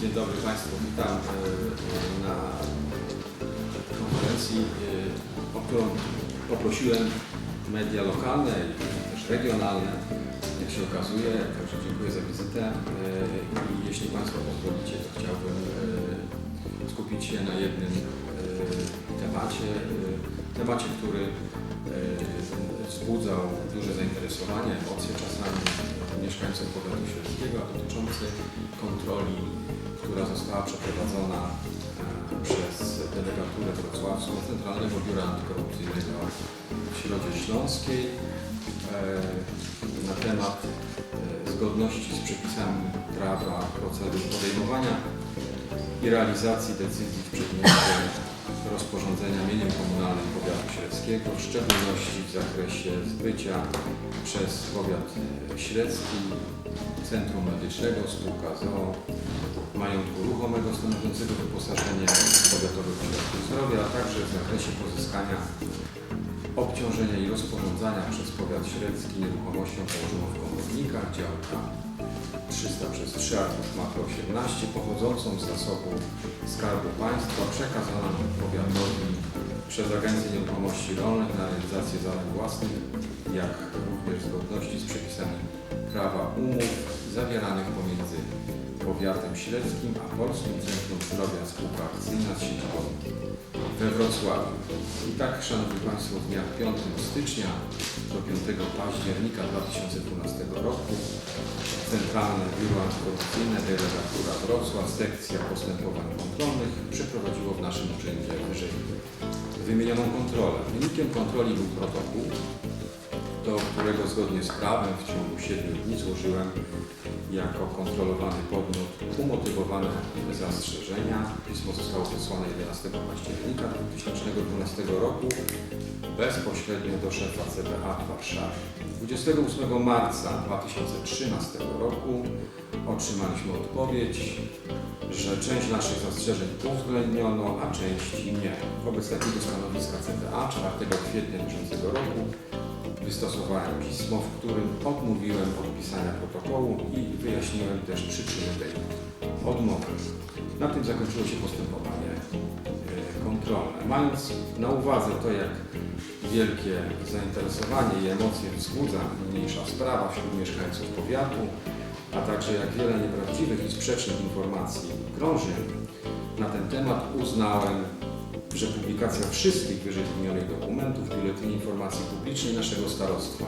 Dzień dobry Państwu, witam e, na konferencji, e, o którą poprosiłem media lokalne i też regionalne, jak się okazuje. Także dziękuję za wizytę. E, i jeśli Państwo pozwolicie, to chciałbym e, skupić się na jednym e, temacie, e, temacie, który e, wzbudzał duże zainteresowanie, emocje czasami mieszkańców powiatu śledzkiego, a dotyczący kontroli, która została przeprowadzona e, przez delegaturę wrocławską Centralnego Biura Antykorupcyjnego w Środzie Śląskiej e, na temat e, zgodności z przepisami prawa procedur podejmowania i realizacji decyzji w przedmiocie rozporządzenia mieniem komunalnym powiatu śledzkiego, w szczególności w zakresie zbycia przez powiat e, śledzki Centrum Medycznego Spółka ZOO majątku ruchomego stanowiącego wyposażenie powiatowych ośrodków zdrowia, a także w zakresie pozyskania obciążenia i rozporządzania przez powiat śledzki nieruchomością położoną w komornikach działka 300 przez 3 arkusz makro 18 pochodzącą z zasobu Skarbu Państwa przekazaną powiatowi przez Agencję Nieruchomości Rolnych na realizację zadań własnych, jak również zgodności z przepisami prawa umów zawieranych pomiędzy powiatem śledzkim a Polskim Centrum Zdrowia Spółka Akcyjna z we Wrocławiu. I tak, Szanowni Państwo, w dniach 5 stycznia do 5 października 2012 roku Centralne Biuro Antykorupcyjne, Delegatura Wrocław, Sekcja Postępowań Kontrolnych przeprowadziło w naszym urzędzie wyżej wymienioną kontrolę. Wynikiem kontroli był protokół, do którego zgodnie z prawem w ciągu 7 dni złożyłem jako kontrolowany podmiot umotywowane zastrzeżenia. Pismo zostało wysłane 11 października 2012 roku bezpośrednio do szefa CBA w Warszawie. 28 marca 2013 roku otrzymaliśmy odpowiedź, że część naszych zastrzeżeń uwzględniono, a część nie. Wobec takiego stanowiska CBA 4 kwietnia bieżącego roku wystosowałem pismo, w którym odmówiłem podpisania protokołu i wyjaśniłem też przyczyny tej odmowy. Na tym zakończyło się postępowanie e, kontrolne. Mając na uwadze to, jak wielkie zainteresowanie i emocje wzbudza niniejsza sprawa wśród mieszkańców powiatu, a także jak wiele nieprawdziwych i sprzecznych informacji krąży na ten temat, uznałem, że publikacja wszystkich wyżej wymienionych dokumentów w Biuletynie Informacji Publicznej naszego starostwa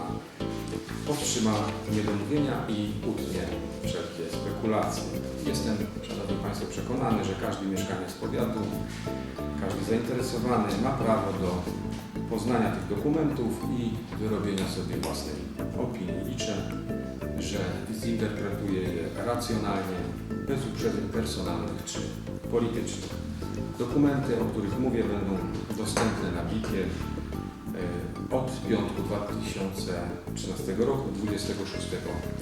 powstrzyma niedomówienia i utnie wszelkie spekulacje. Jestem, Szanowni Państwo, przekonany, że każdy mieszkaniec powiatu, każdy zainteresowany ma prawo do poznania tych dokumentów i wyrobienia sobie własnej opinii. Liczę, że zinterpretuje je racjonalnie, bez uprzedzeń personalnych czy politycznych. Dokumenty, o których mówię, będą dostępne na BIP-ie e, od piątku 2013 roku, 26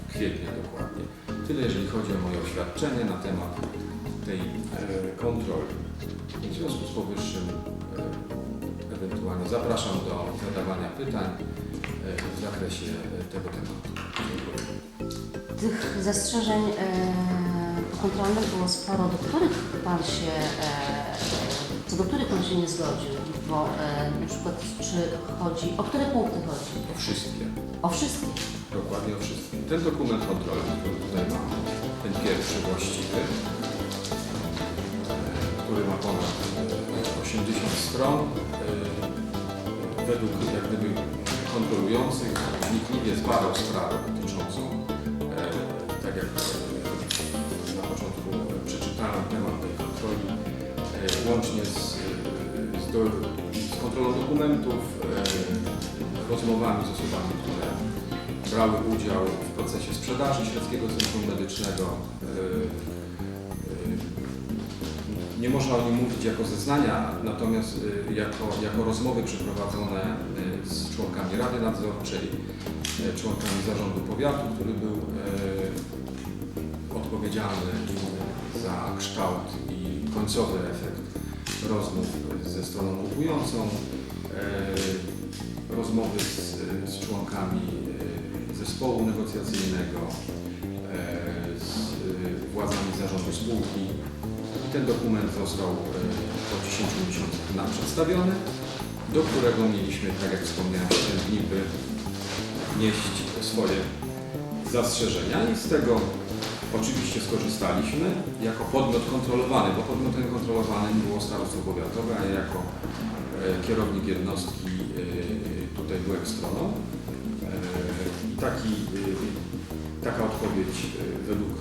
kwietnia dokładnie. Tyle jeżeli chodzi o moje oświadczenie na temat tej e, kontroli. W związku z powyższym e, ewentualnie zapraszam do zadawania pytań w zakresie tego tematu. Dziękuję. Tych zastrzeżeń kontrolnych było sporo, do których Pan się, e, co do których Pan się nie zgodził, bo e, na przykład czy chodzi, o które punkty chodzi? O wszystkie. O wszystkie. Dokładnie o wszystkim. Ten dokument kontrolny, który tutaj mam, ten pierwszy właściwy, e, który ma ponad e, 80 stron, według jak gdyby kontrolujących wnikliwie zbadał sprawę z, kontrolą dokumentów, e, rozmowami z osobami, które brały udział w procesie sprzedaży Śledzkiego Centrum Medycznego. E, e, Nie można o nim mówić jako zeznania, natomiast jako, jako rozmowy przeprowadzone z członkami Rady Nadzorczej, członkami zarządu powiatu, który był odpowiedzialny za kształt i końcowy efekt rozmów ze stroną kupującą, e, rozmowy z, z członkami e, zespołu negocjacyjnego, e, z władzami zarządu spółki. Ten dokument został po 10 miesiącach nam przedstawiony, do którego mieliśmy, tak jak wspomniałem, 7 dni, by wnieść swoje zastrzeżenia i z tego oczywiście skorzystaliśmy jako podmiot kontrolowany, bo podmiotem kontrolowanym było starostwo powiatowe, a ja jako e, kierownik jednostki e, tutaj byłem stroną. E, I taki, taka odpowiedź według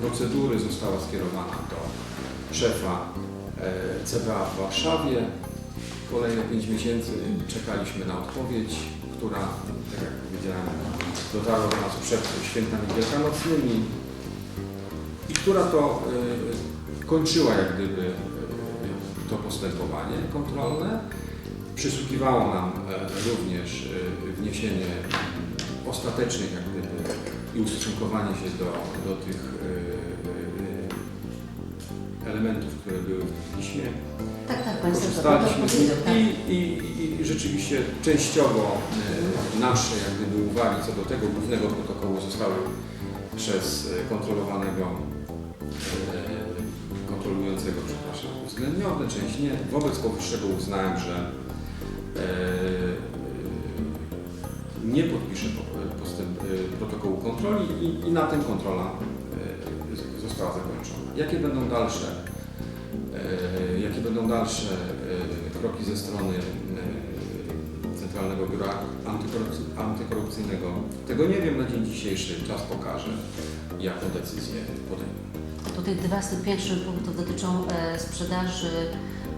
procedury została skierowana do szefa CBA w Warszawie. Kolejne 5 miesięcy czekaliśmy na odpowiedź, która, tak jak powiedziałem, dotarła do nas przed świętami wielkanocnymi i która to e, kończyła jak gdyby e, to postępowanie kontrolne. Przysługiwało nam e, również e, wniesienie ostatecznych jak gdyby i ustosunkowanie się do, do tych elementów, które były w piśmie. Tak, tak, Państwo Korzystaliśmy z nich tak. i, i, i rzeczywiście częściowo e, nasze jak gdyby uwagi co do tego głównego protokołu zostały przez e, kontrolowanego, e, kontrolującego, przepraszam, uwzględnione, część nie. Wobec powyższego uznałem, że nie podpiszę po- postęp, protokołu kontroli i, i na tym kontrola została zakończona. Jakie będą dalsze Jakie będą dalsze e, kroki ze strony e, Centralnego Biura Antykorupcy- Antykorupcyjnego? Tego nie wiem na dzień dzisiejszy. Czas pokaże, jaką decyzję podejmę. Tutaj dwa z tych pierwszych punktów dotyczą e, sprzedaży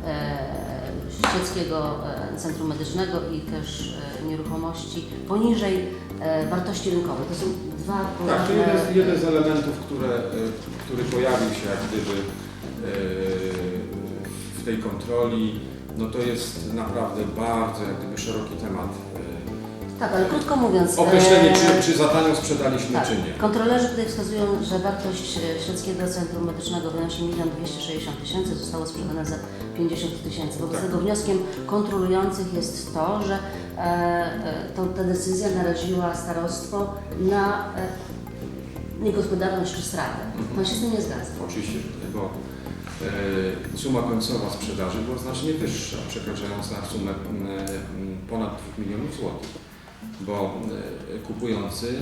e, Ścieckiego e, Centrum Medycznego i też e, nieruchomości poniżej e, wartości rynkowej. To są dwa Tak, to poważne... jeden, z- jeden z elementów, które, e, który pojawił się jak gdyby e, tej kontroli. No to jest naprawdę bardzo jak gdyby szeroki temat. E, Tak, ale krótko mówiąc... Określenie, e, czy, czy za tanio sprzedaliśmy, Tak. czy nie. Kontrolerzy tutaj wskazują, że wartość e, Śledzkiego Centrum Medycznego wynosi 1 260 tysięcy, zostało sprzedane za 50 tysięcy. Wobec Tak. tego wnioskiem kontrolujących jest to, że e, to, ta decyzja naraziła starostwo na e, niegospodarność czy stratę. Pan się z tym nie zgadza. Oczywiście, że nie, bo suma końcowa sprzedaży była znacznie wyższa, przekraczająca sumę m, ponad 2 milionów złotych, bo e, kupujący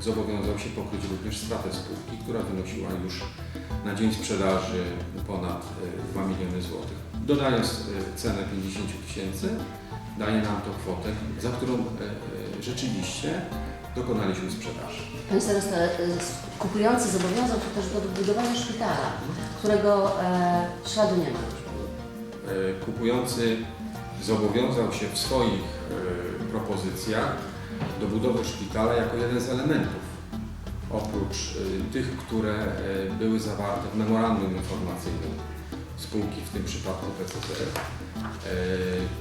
e, zobowiązał się pokryć również stratę spółki, która wynosiła już na dzień sprzedaży ponad e, 2 miliony złotych. Dodając e, cenę 50 tysięcy, daje nam to kwotę, za którą e, e, rzeczywiście dokonaliśmy sprzedaży. Pan starosta kupujący zobowiązał się też do budowania szpitala, którego e, śladu nie ma. Kupujący zobowiązał się w swoich propozycjach do budowy szpitala jako jeden z elementów, oprócz tych, które były zawarte w memorandum informacyjnym spółki, w tym przypadku PCCR. E,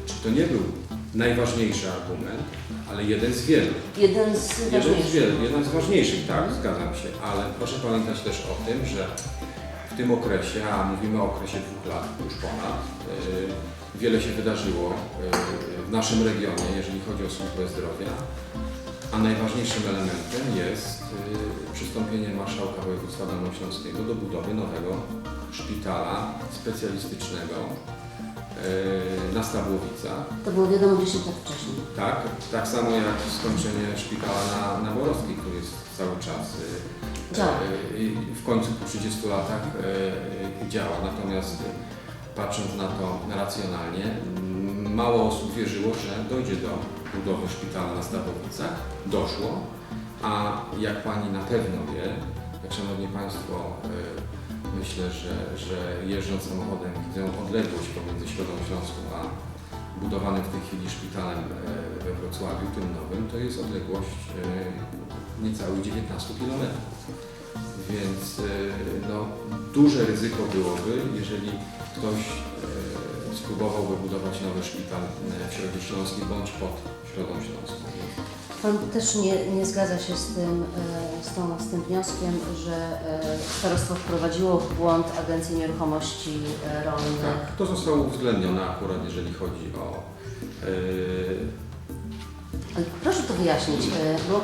Czy to nie był najważniejszy argument, ale jeden z wielu. Jeden z Jeden z ważniejszych. wielu, jeden z ważniejszych, tak, zgadzam się, ale proszę pamiętać też o tym, że w tym okresie, a mówimy o okresie dwóch lat już ponad, y, wiele się wydarzyło y, w naszym regionie, jeżeli chodzi o służbę zdrowia, a najważniejszym elementem jest przystąpienie marszałka województwa dolnośląskiego do budowy nowego szpitala specjalistycznego y, na Stabłowicach. To było wiadomo 10 lat wcześniej. Tak, tak samo jak skończenie szpitala na, na Borowskiej, który jest cały czas Działa. y, i w końcu po 30 latach działa. Natomiast patrząc na to racjonalnie, mało osób wierzyło, że dojdzie do budowy szpitala na Stawowicach. Doszło, a jak Pani na pewno wie, jak Szanowni Państwo, myślę, że, że jeżdżąc samochodem widzą odległość pomiędzy Środą Śląską a budowanym w tej chwili szpitalem we Wrocławiu, tym nowym, to jest odległość e, niecałych 19 km. Więc e, no, duże ryzyko byłoby, jeżeli ktoś e, spróbowałby budować nowy szpital w Środzie Śląskiej bądź pod Środą Śląską. Pan też nie, nie zgadza się z tym, e, z, tą, z tym wnioskiem, że e, starostwo wprowadziło w błąd Agencję Nieruchomości e, Rolnych. Tak, to zostało uwzględnione akurat, jeżeli chodzi o Ale Proszę to wyjaśnić, e, bo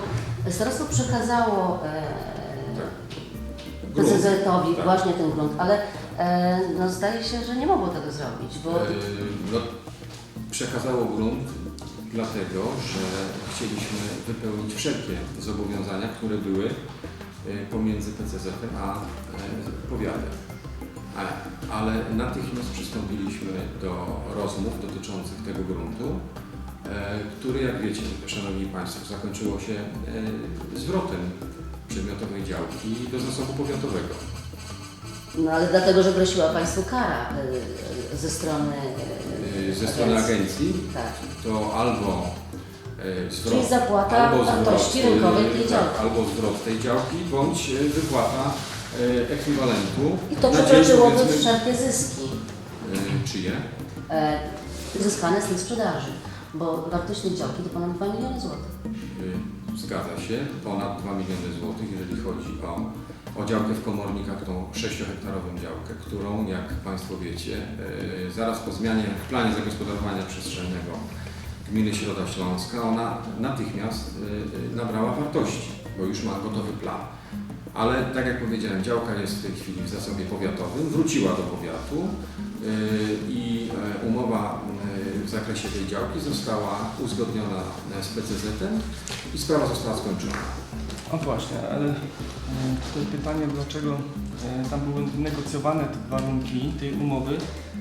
starostwo przekazało e, Tak. grunt. PZZ-owi Tak. właśnie ten grunt, ale e, no, zdaje się, że nie mogło tego zrobić, bo E, No, przekazało grunt dlatego, że chcieliśmy wypełnić wszelkie zobowiązania, które były e, pomiędzy PCZ-em a e, powiatem. A- Ale natychmiast przystąpiliśmy do rozmów dotyczących tego gruntu, e, który, jak wiecie, Szanowni Państwo, zakończyło się zwrotem przedmiotowej działki do zasobu powiatowego. no, ale dlatego, że groziła Państwu kara ze strony Ze strony agencji Tak. to albo e, zwrot, Czyli zapłata albo wartości e, rynkowej tej tak, działki. albo zwrot tej działki, bądź e, wypłata ekwiwalentu I to przekroczyłoby wszelkie zyski czyje? e, zyskane z tej sprzedaży, bo wartość tej działki to ponad 2 miliony złotych. Zgadza się, ponad 2 miliony złotych, jeżeli chodzi o, o działkę w Komornikach, tą 6-hektarową działkę, którą, jak Państwo wiecie, e, zaraz po zmianie w planie zagospodarowania przestrzennego gminy Środa Śląska, ona natychmiast e, e, nabrała wartości, bo już ma gotowy plan. Ale tak jak powiedziałem, działka jest w tej chwili w zasobie powiatowym, wróciła do powiatu i umowa w zakresie tej działki została uzgodniona z PCZ-em i sprawa została skończona. O właśnie, ale e, tutaj pytanie, dlaczego e, tam były negocjowane te warunki tej umowy,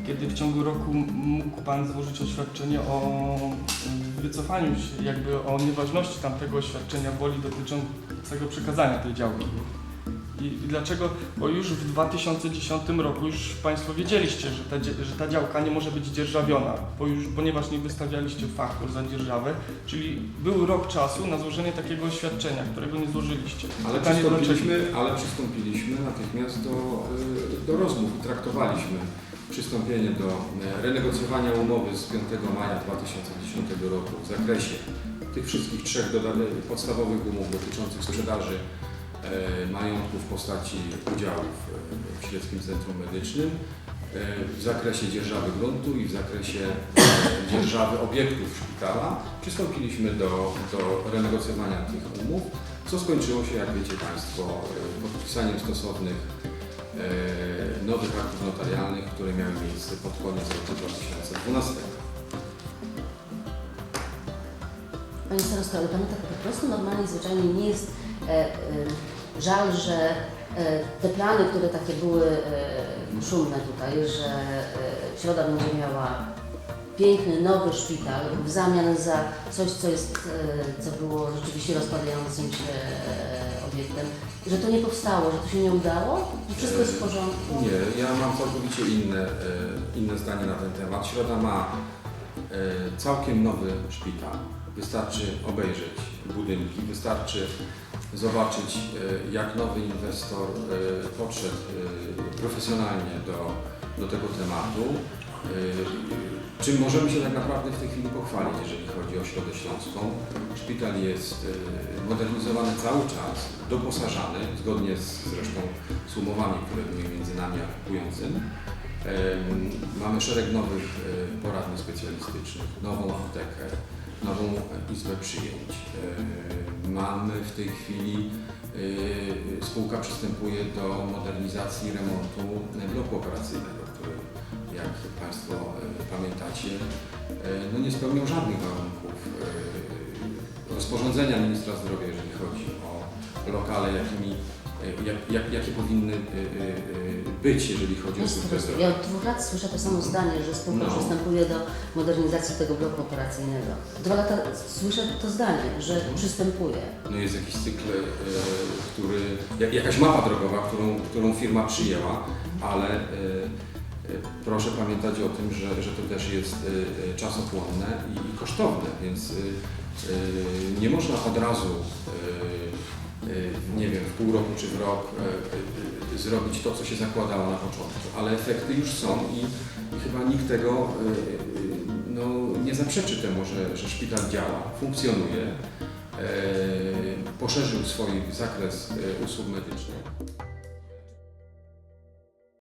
kiedy w ciągu roku mógł Pan złożyć oświadczenie o e, wycofaniu się, jakby o nieważności tamtego oświadczenia woli dotyczącego przekazania tej działki. I i dlaczego? Bo już w 2010 roku już Państwo wiedzieliście, że ta, że ta działka nie może być dzierżawiona, bo już, ponieważ nie wystawialiście faktur za dzierżawę, czyli był rok czasu na złożenie takiego oświadczenia, którego nie złożyliście. Ale Pytanie, przystąpiliśmy, ale przystąpiliśmy natychmiast do, y, do rozmów i traktowaliśmy przystąpienie do e, renegocjowania umowy z 5 maja 2010 roku w zakresie tych wszystkich trzech podstawowych umów dotyczących sprzedaży majątku w postaci udziałów e, w Śledzkim Centrum Medycznym, e, w zakresie dzierżawy gruntu i w zakresie e, dzierżawy obiektów szpitala. Przystąpiliśmy do, do renegocjowania tych umów co skończyło się, jak wiecie Państwo, e, podpisaniem stosownych e, nowych aktów notarialnych, które miały miejsce pod koniec roku 2012. Panie starosto, ale Panu tak po prostu normalnie, zwyczajnie nie jest e, e, żal, że e, te plany, które takie były e, szumne tutaj, że e, Środa będzie miała piękny, nowy szpital w zamian za coś, co jest, e, co było rzeczywiście rozpadającym się e, obiektem, że to nie powstało, że to się nie udało? Wszystko jest w porządku? Nie, ja mam całkowicie inne, e, inne zdanie na ten temat. Środa ma e, całkiem nowy szpital. Wystarczy obejrzeć budynki, wystarczy zobaczyć, e, jak nowy inwestor e, podszedł e, profesjonalnie do, do tego tematu. Czym możemy się tak naprawdę w tej chwili pochwalić, jeżeli chodzi o Środę Śląską? Szpital jest modernizowany cały czas, doposażany, zgodnie z, zresztą z umowami, które były między nami a kupującym. Mamy szereg nowych poradni specjalistycznych, nową aptekę, nową izbę przyjęć. E, Mamy w tej chwili, e, spółka przystępuje do modernizacji remontu bloku operacyjnego, który jak Państwo e, pamiętacie, no nie spełniał żadnych warunków rozporządzenia ministra zdrowia, jeżeli chodzi o lokale, jakimi, jak, jak, jakie powinny e, e, e, być, jeżeli chodzi o zdrowia. Ja od dwóch lat słyszę to samo zdanie, że spółka No. przystępuje do modernizacji tego bloku operacyjnego. Dwa lata słyszę to zdanie, że przystępuje. No jest jakiś cykl, e, który, jak, jakaś mapa drogowa, którą, którą firma przyjęła, ale e, e, proszę pamiętać o tym, że, że to też jest e, e, czasochłonne i, kosztowne, więc e, e, nie można od razu, e, e, nie wiem, w pół roku czy w rok e, e, zrobić to, co się zakładało na początku, ale efekty już są i, i chyba nikt tego no, nie zaprzeczy temu, że, że szpital działa, funkcjonuje. Poszerzył swój zakres usług medycznych.